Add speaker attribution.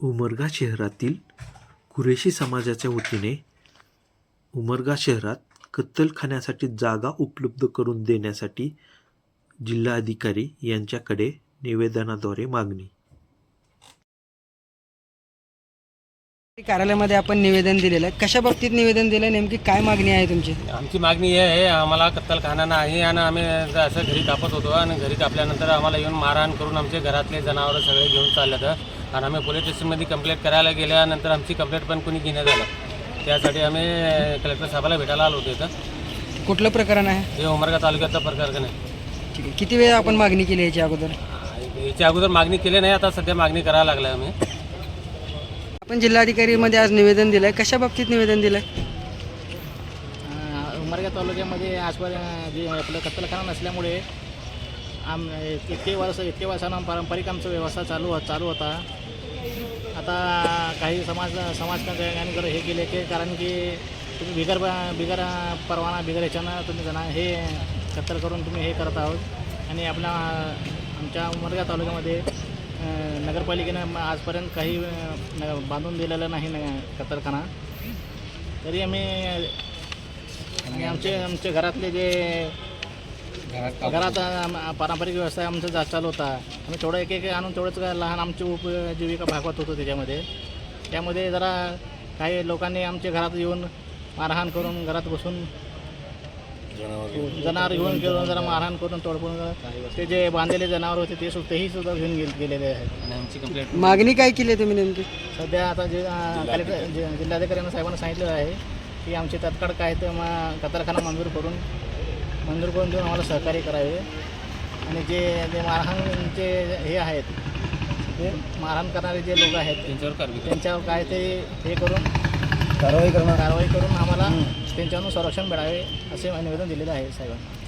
Speaker 1: उमरगा शहरातील कुरेशी समाजाच्या वतीने उमरगा शहरात कत्तलखान्यासाठी जागा उपलब्ध करून देण्यासाठी जिल्हाधिकारी यांच्याकडे निवेदनाद्वारे मागणी.
Speaker 2: कार्यालयामध्ये आपण निवेदन दिलेलं आहे. कशा बाबतीत निवेदन दिलं नेमकी काय मागणी आहे तुमची?
Speaker 3: आमची मागणी ही आहे आम्हाला कत्तलखाना नाही आणि आम्ही असं घरी कापत होतो आणि घरी कापल्यानंतर आम्हाला येऊन मारहाण करून आमचे घरातले जनावरं सगळे घेऊन चाललं आणि आम्ही पोलीस स्टेशनमध्ये कंप्लेंट करायला गेल्यानंतर आमची कंप्लेंट पण कोणी घेण्यात आलं त्यासाठी आम्ही कलेक्टर साहेबाला भेटायला आलो होतो इथं.
Speaker 2: कुठलं प्रकरण आहे?
Speaker 3: हे उमरगा तालुक्याचा प्रकार का नाही
Speaker 2: ठीक आहे. किती वेळा आपण मागणी केली याच्या अगोदर?
Speaker 3: याच्या अगोदर मागणी केली नाही आता सध्या मागणी करायला लागला आम्ही.
Speaker 2: आपण जिल्हाधिकारीमध्ये आज निवेदन दिलं आहे कशा बाबतीत निवेदन दिलं आहे
Speaker 4: उमरगा तालुक्यामध्ये आजपर्यंत जे आपलं कत्तलखाना नसल्यामुळे आम इतके वर्ष इतके वर्षानं पारंपरिक आमचा व्यवस्था चालू चालू होता. आता काही समाज समाजकार्याने जर हे केले की कारण की तुम्ही बिगर बिगर परवाना बिगर ह्याच्यानं तुम्ही जणा हे कत्तर करून तुम्ही हे करत आहोत. आणि आपल्या आमच्या उमरगा तालुक्यामध्ये नगरपालिकेनं आजपर्यंत काही न- बांधून दिलेलं नाही न कत्तलखाना. तरी आम्ही आमचे आमचे घरातले जे घरात पारंपरिक व्यवसाय आमचा जा चालू होता. आम्ही थोडं एक एक आणून तेवढंच काय लहान आमची उपजीविका भागवत होतो त्याच्यामध्ये. त्यामध्ये जरा काही लोकांनी आमच्या घरात येऊन मारहाण करून घरात बसून जनावर घेऊन घेऊन जरा मारहाण करून तोडपून ते जे बांधलेले जनावर होते ते सुद्धा तेही सुद्धा घेऊन गेलेले आहेत.
Speaker 3: आणि आमची कंप्लेंट
Speaker 2: मागणी काय केली आहे तुम्ही नेमकी?
Speaker 4: सध्या आता जे कलेक्टर जे- जिल्हाधिकाऱ्यांना साहेबांना सांगितलेलं आहे की आमचे तात्काळ काय ते मग कतरखाना मंजूर करून मंजूर करून देऊन आम्हाला सहकार्य करावे. आणि जे जे मारहाणचे हे आहेत ते मारहाण करणारे जे लोक आहेत
Speaker 3: त्यांच्यावर कारवाई
Speaker 4: त्यांच्यावर काय ते हे करून कारवाई करून कारवाई करून आम्हाला त्यांच्यावरून संरक्षण मिळावे असे निवेदन दिलेलं आहे साहेबांना.